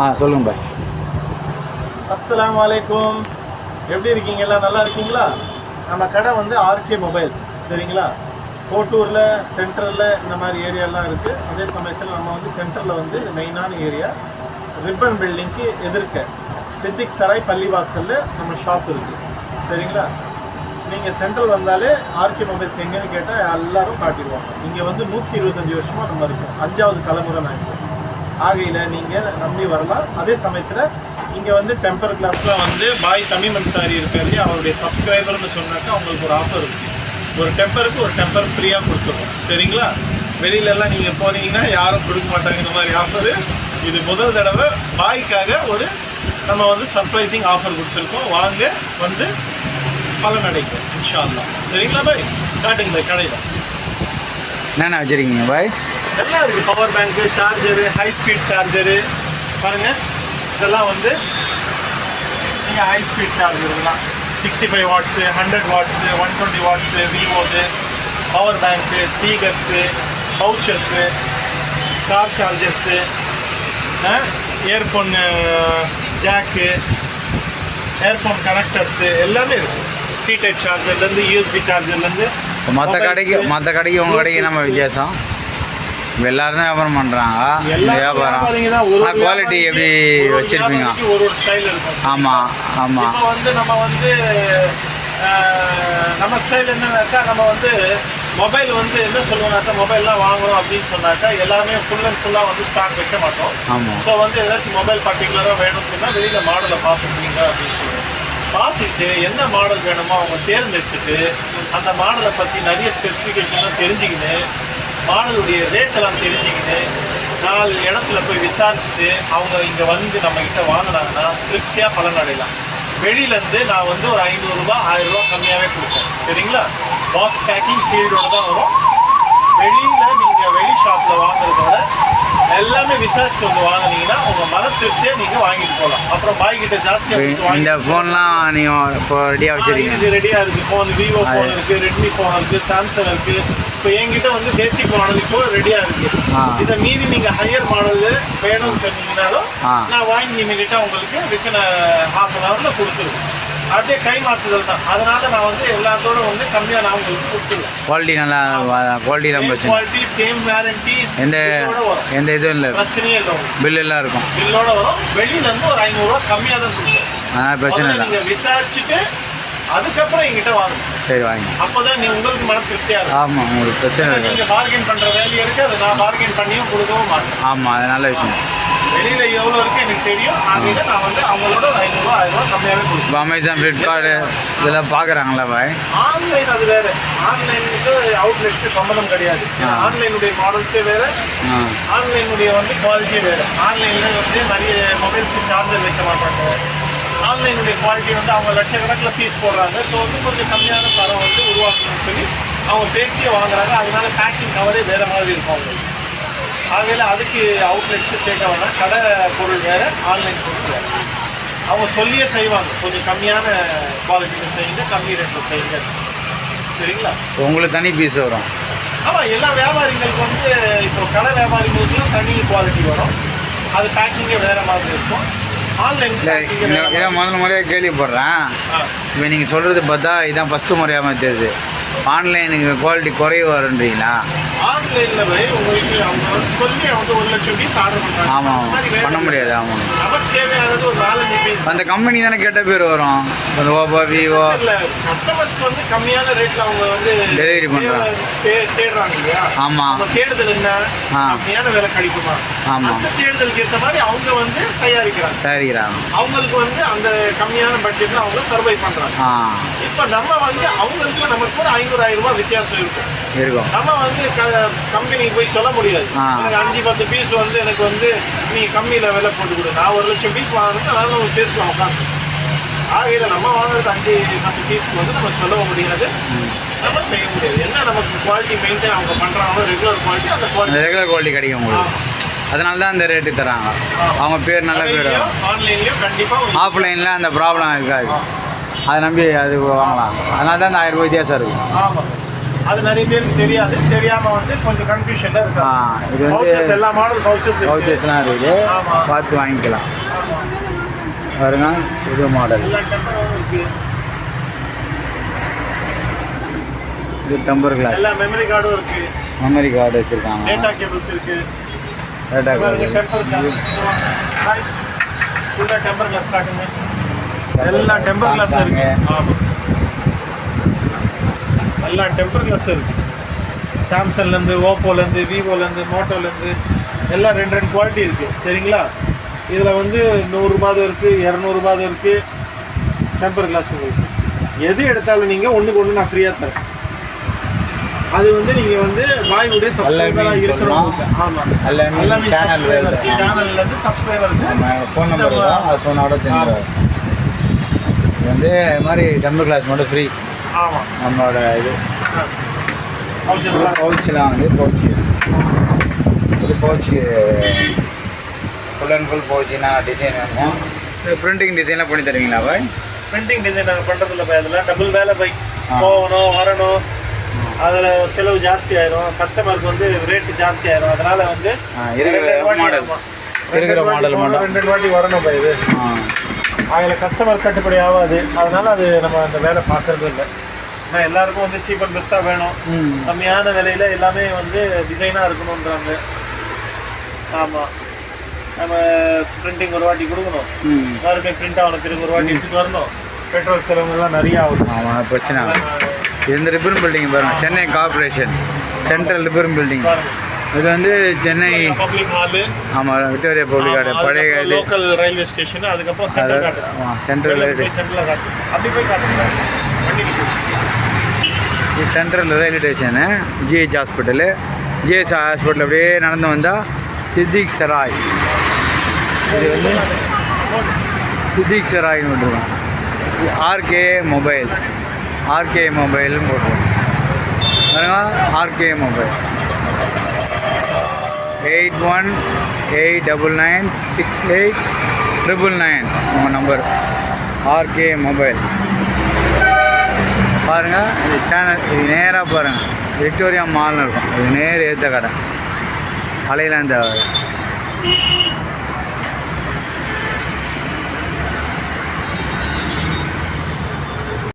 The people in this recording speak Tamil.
ஆ சொல்லுங்க பாய் அஸ்லாம் வலைக்கும் எப்படி இருக்கீங்க? எல்லாம் நல்லா இருக்கீங்களா? நம்ம கடை வந்து ஆர்கே மொபைல்ஸ் சரிங்களா? கோட்டூரில் சென்ட்ரலில் இந்த மாதிரி ஏரியாலாம் இருக்குது அதே சமயத்தில் நம்ம வந்து சென்டரில் வந்து மெயினான ஏரியா ரிப்பன் பில்டிங்க்கு எதிர்க்க சித்திக் சராய் பள்ளிவாசலில் நம்ம ஷாப் இருக்குது சரிங்களா? நீங்கள் சென்ட்ரல் வந்தாலே ஆர்கே மொபைல்ஸ் எங்கேன்னு கேட்டால் எல்லாரும் காட்டிடுவாங்க. இங்கே வந்து நூற்றி இருபத்தஞ்சி வருஷமாக நம்ம இருக்கோம். அஞ்சாவது தலைமுறை நாங்கள் ஆகையில் நீங்கள் நம்பி வரலாம். அதே சமயத்தில் இங்கே வந்து டெம்பர் கிளாஸில் வந்து பாய் தமிழ் அன்சாரி இருக்காரு. அவருடைய சப்ஸ்கிரைபர்னு சொன்னாக்கா அவங்களுக்கு ஒரு ஆஃபர் இருக்குது ஒரு டெம்பருக்கு ஒரு டெம்பர் ஃப்ரீயாக கொடுத்துருவோம். சரிங்களா? வெளியிலலாம் நீங்கள் போனீங்கன்னா யாரும் கொடுக்க மாட்டாங்க இந்த மாதிரி ஆஃபரு இது முதல் தடவை பாய்க்காக ஒரு நம்ம வந்து சர்ப்ரைசிங் ஆஃபர் கொடுத்துருக்கோம். வாங்க வந்து பலன் அடைக்கும் இன்ஷா அல்லா சரிங்களா பாய்? காட்டுங்க பாய் கடையில். என்னென்ன வச்சுருக்கீங்க பாய்? எல்லாம் இருக்குது power bank charger high speed charger பாருங்கள் இதெல்லாம் வந்து நீங்கள் ஹை ஸ்பீட் சார்ஜர் இதெல்லாம். Sixty five watts hundred watts one twenty watts விவோது power bank speakers pouches car chargers earphone jack earphone connectors எல்லாமே இருக்குது சி டைப் சார்ஜர்லேருந்து யூஎஸ்பி சார்ஜர்லேருந்து மற்ற கடைக்கு மற்ற கடைக்கு உங்கள் கடைக்கு நம்ம வித்தியாசம்? எல்லாரும் தான் வியாபாரம் பண்ணுறாங்க வியாபாரம் ஆனால் குவாலிட்டி எப்படி வச்சுருப்பீங்க? ஒரு ஒரு ஸ்டைல் இருக்கும். ஆமாம் ஆமாம் இப்போ வந்து நம்ம வந்து நம்ம ஸ்டைல் என்னன்னாக்கா நம்ம வந்து மொபைல் வந்து என்ன சொல்லுவோம்னாக்கா மொபைல்லாம் வாங்குறோம் அப்படின்னு சொன்னாக்கா எல்லாமே ஃபுல் அண்ட் ஃபுல்லாக வந்து ஸ்டாக் வைக்க மாட்டோம். ஸோ வந்து ஏதாச்சும் மொபைல் பர்டிகுலராக வேணும்னு சொன்னால் வெளியில் மாடலை பார்த்துருக்கீங்க அப்படின்னு சொல்லுவோம். பார்த்துட்டு என்ன மாடல் வேணுமோ அவங்க தேர்ந்தெடுத்துட்டு அந்த மாடலை பற்றி நிறைய ஸ்பெசிஃபிகேஷன்லாம் தெரிஞ்சுக்கின்னு மாடலுடைய ரேட்டெல்லாம் தெரிஞ்சுக்கிட்டு நாலு இடத்துல போய் விசாரிச்சுட்டு அவங்க இங்கே வந்து நம்மக்கிட்ட வாங்கினாங்கன்னா திருப்தியாக பலன் அடையலாம். வெளியிலேருந்து நான் வந்து ஒரு ஐநூறுரூபா ஆயிரரூபா கம்மியாகவே கொடுப்பேன். சரிங்களா? பாக்ஸ் பேக்கிங் சீல்டோடு தான் வரும். வெளியில் நீங்கள் வெளி ஷாப்பில் வாங்குறதோட எல்லாமே விசாரிச்சுட்டு வந்து வாங்குனீங்கன்னா உங்கள் மன திருப்தியை நீங்கள் வாங்கிட்டு போகலாம். அப்புறம் பாய் கிட்ட ஜாஸ்தியாக இந்த ஃபோன்லாம் நீங்கள் இப்போ ரெடியாக வச்சுருக்கீங்க. இது ரெடியாக இருக்குது ஃபோன் விவோ ஃபோன் இருக்குது ரெட்மி ஃபோன் இருக்குது சாம்சங் இருக்குது இப்போ என்கிட்ட வந்து பேசிக் மாடல் இப்போ ரெடியாக இருக்குது. இதை மீறி நீங்கள் ஹையர் மாடல் வேணும்னு சொன்னீங்கனாலும் ஆ. நான் வாங்கி இமீடியட்டாக உங்களுக்கு வித்தின் ஹாஃப் அன் ஹவரில் கொடுத்துருவேன். அப்படியே கை மாற்றுதல் தான். அதனால நான் வந்து எல்லாத்தோட வந்து கம்மியாக நான் உங்களுக்கு கொடுத்துருவேன். குவாலிட்டி நல்லா குவாலிட்டி பிரச்சனை குவாலிட்டி சேம் வேரண்டி எந்த எந்த இதுவும் இல்லை. பிரச்சனையே இல்லை பில் எல்லாம் இருக்கும். பில்லோட வரும். வெளியில இருந்து ஒரு ஐநூறுரூவா கம்மியாக தான் கொடுப்பேன் அதனால் பிரச்சனை இல்லை. நீங்க விசாரிச்சுட்டு அதுக்கப்புறம் என்கிட்ட வாங்க. சரி வாங்க. அப்பதான் நீ உங்களுக்கு மன திருப்தியா இருக்கும். ஆமாம் உங்களுக்கு பிரச்சனை ஏன்னா இருக்காது நீங்க பார்கெயின் பண்ற வேலையை இருக்கு. அதை நான் பார்கெயின் பண்ணியும் கொடுக்கவும் மாட்டேன். ஆமாம் அது நல்ல விஷயம். வெளியில எவ்வளவு இருக்கு எனக்கு தெரியும். ஆகையில நான் வந்து அவங்களோட ஒரு ஐநூறுரூவா ஆயிரம் ரூபாய் கம்மியாவே கொடுப்பேன். இப்போ அமேசான் ஃப்ளிப்கார்ட்டு இதெல்லாம் பார்க்குறாங்களா பாய் ஆன்லைன் அது வேற. ஆன்லைனுக்கு அவுட்லெட்க்கு சம்மந்தம் கிடையாது. ஆன்லைனுடைய மாடல்ஸே வேற. ஆன்லைனுடைய வந்து குவாலிட்டி வேறு. ஆன்லைனில் வந்து நிறைய மொபைலுக்கு சார்ஜர் வைக்க மாட்டாங்க. ஆன்லைனுடைய குவாலிட்டி வந்து அவங்க லட்சக்கணக்கில் பீஸ் போடுறாங்க. ஸோ வந்து கொஞ்சம் கம்மியான தரம் வந்து உருவாக்கணும்னு சொல்லி அவங்க பேசியே வாங்குறாங்க. அதனால பேக்கிங் கவரே வேறு மாதிரி இருக்கும் அவங்களுக்கு. ஆகையில் அதுக்கு அவுட்லெட்ஸு சேர்க்க வேணாம். கடை பொருள் வேறு ஆன்லைன் பொருள் வேறு. அவங்க சொல்லியே செய்வாங்க. கொஞ்சம் கம்மியான குவாலிட்டியில் செய்யுங்க கம்மி ரேட்டில் செய்யுங்க. சரிங்களா? உங்களுக்கு தனி பீஸ் வரும். ஆமாம் எல்லா வியாபாரிகளுக்கு வந்து இப்போ கடை வியாபாரிகளுக்குலாம் தனி குவாலிட்டி வரும். அது பேக்கிங்கே வேறு மாதிரி இருக்கும். ஆன்லைன் முதல் முறையாக கேள்விப்படுறேன். இப்போ நீங்கள் சொல்கிறது பார்த்தா இதான் ஃபஸ்ட்டு முறையாக தெரியுது ஆன்லைனுக்கு குவாலிட்டி குறைவு வருன்றீங்களா? ஆன்லைனில் போய் உங்களுக்கு அவங்க வந்து சொல்லி அவங்க ஒரு லட்சம் பீஸ் ஆர்டர் பண்ணுறாங்க ஆமாம் பண்ண முடியாது ஆமாம் நமக்கு தேவையானது ஒரு நாலஞ்சு பீஸ் அந்த கம்பெனி தானே கெட்ட பேர் வரும். அந்த ஓப்போ விவோ இல்ல கஸ்டமர்ஸ்க்கு வந்து கம்மியான ரேட்ல அவங்க வந்து தேடுறாங்க இல்லையா? ஆமாம் தேடுதல் என்ன? ஆ. கம்மியான விலை கிடைக்குமா? ஆமா. அந்த தேடுதலுக்கு ஏற்ற மாதிரி அவங்க வந்து தயாரிக்கிறாங்க. தயாரிக்கிறாங்க. அவங்களுக்கு வந்து அந்த கம்மியான பட்ஜெட்ல அவங்க சர்வை பண்றாங்க. இப்போ நம்ம வந்து அவங்களுக்கு நமக்கு ஒரு ஐநூறு ஆயிரம் ரூபாய் வித்தியாசம் இருக்கும். இருக்கும். நம்ம வந்து கம்பெனிக்கு போய் சொல்ல முடியாது. எனக்கு அஞ்சு பத்து பீஸ் வந்து எனக்கு வந்து நீ கம்மியில் விலை போட்டு கொடு. நான் ஒரு லட்சம் பீஸ் வாங்கினா நம்ம பேசலாம் உட்காந்து ஆகையில் நம்ம வாங்குறது அஞ்சு பத்து பீஸ்க்கு வந்து நம்ம சொல்ல முடியாது. நம்ம செய்ய முடியாது. என்ன நமக்கு குவாலிட்டி மெயின்டைன் அவங்க பண்ணுறாங்களோ ரெகுலர் குவாலிட்டி அந்த அந்த குவாலிட்டி ரெகுலர் குவாலிட்டி கிடைக்கும் உங்களுக்கு. அதனால தான் அந்த ரேட்டு தராங்க. அவங்க பேர் நல்ல பேர். ஆஃப்லைனில் அந்த ப்ராப்ளம் இருக்காது. அதை நம்பி அது வாங்கலாம். அதனால தான் அந்த ஆயிரம் ரூபாய் வித்தியாசம் இருக்கும் அது நிறைய பேருக்கு தெரியாது. தெரியாம வந்து கொஞ்சம் கன்ஃபியூஷன்ல ஆ இது வந்து எல்லா மாடல் பவுச்சஸ் பவுச்சஸ்லாம் இருக்குது. ஆமா. பார்த்து வாங்கிக்கலாம். பாருங்க புது மாடல் இருக்கு. இது டெம்பர் கிளாஸ் எல்லா மெமரி கார்டும் இருக்கு. மெமரி கார்டு வச்சுருக்காங்க. டேட்டா கேபிள்ஸ் இருக்கு. டெம்பர் கிளாஸ் டெம்பர் கிளாஸ் காட்டுங்க எல்லா டெம்பர் கிளாஸ் இருக்கு. எல்லா டெம்பர் கிளாஸ் இருக்கு சாம்சங்லேருந்து ஓப்போலேருந்து விவோலேருந்து மோட்டோலேருந்து எல்லாம் ரெண்டு ரெண்டு குவாலிட்டி இருக்குது சரிங்களா இதில் வந்து நூறுரூபாதும் இருக்குது இரநூறுபாதும் இருக்குது டெம்பர் கிளாஸ் உங்களுக்கு எது எடுத்தாலும் நீங்கள் ஒன்றுக்கு ஒன்று நான் ஃப்ரீயாக தரேன். அது வந்து நீங்கள் வந்து வாயுடைய சப்ஸ்கிரைபராக இருக்கிறவங்க ஆமாம் எல்லாமே சேனல் சப்ஸ்கிரைபர் சேனல்லேருந்து சப்ஸ்கிரைபருக்கு நம்ம ஃபோன் நம்பர் தான். அது சொன்னோட இது வந்து இது மாதிரி டெம்பர் கிளாஸ் மட்டும் ஃப்ரீ ஆமாம் நம்மளோட இது. பவுச்செலாம் வந்து பவுச்சு இது பவுச்சு ஃபுல் அண்ட் ஃபுல் பவுச்சுனா டிசைன் இருக்கும் பிரிண்டிங் டிசைன்லாம் பண்ணி தருவீங்களா பாய்? பிரிண்டிங் டிசைன் நாங்கள் பண்ணுறதில்ல பை அதெல்லாம் டபுள் வேலை பை ஆ. போகணும் வரணும். அதில் செலவு ஜாஸ்தி ஆயிரும். கஸ்டமருக்கு வந்து ரேட்டு ஜாஸ்தி ஆயிரும். அதனால வந்து இருக்கிற. ஆமா. இருக்கிற ரெண்டு. ரெண்டு வாட்டி வரணும் பை இது. ஆ. அதில் கஸ்டமர் கட்டுப்படி ஆகாது. அதனால அது நம்ம அந்த வேலை பார்க்கறது இல்லை. ஏன்னா எல்லாருக்கும் வந்து சீப் அண்ட் பெஸ்ட்டாக வேணும். கம்மியான விலையில எல்லாமே வந்து டிசைனாக இருக்கணுன்றாங்க ஆமாம் நம்ம பிரிண்டிங் ஒரு வாட்டி கொடுக்கணும். மறுபடியும் பிரிண்ட் ஆகணும். திரும்ப ஒரு வாட்டி எடுத்துட்டு வரணும். பெட்ரோல் செலவுலாம் நிறைய ஆகுது ஆமாம் பிரச்சனை இது இந்த ரிப்பன் பில்டிங் பாருங்க. Chennai corporation central ribbon building இது வந்து சென்னை ஆமாம் விக்டோரியா பப்ளிக் கார்டு பழைய லோக்கல் ரயில்வே ஸ்டேஷன் அதுக்கப்புறம் சென்ட்ரல். இது central railway station GH hospital GH hospital அப்படியே நடந்து வந்தால் சித்திக் சராய். இது வந்து சித்திக் சராய்னு விட்டுருக்கோம் ஆர்கே மொபைல் ஆர்கே மொபைல்னு போட்டுருவோம் பாருங்க RK mobile eight one eight double nine six eight triple nine உங்கள் நம்பர் ஆர்கே மொபைல் பாருங்கள் இந்த சேனல் இது நேராக பாருங்கள் விக்டோரியா மால்னு இருக்கும். இது நேர் ஏற்ற கடை. அலையில தேவை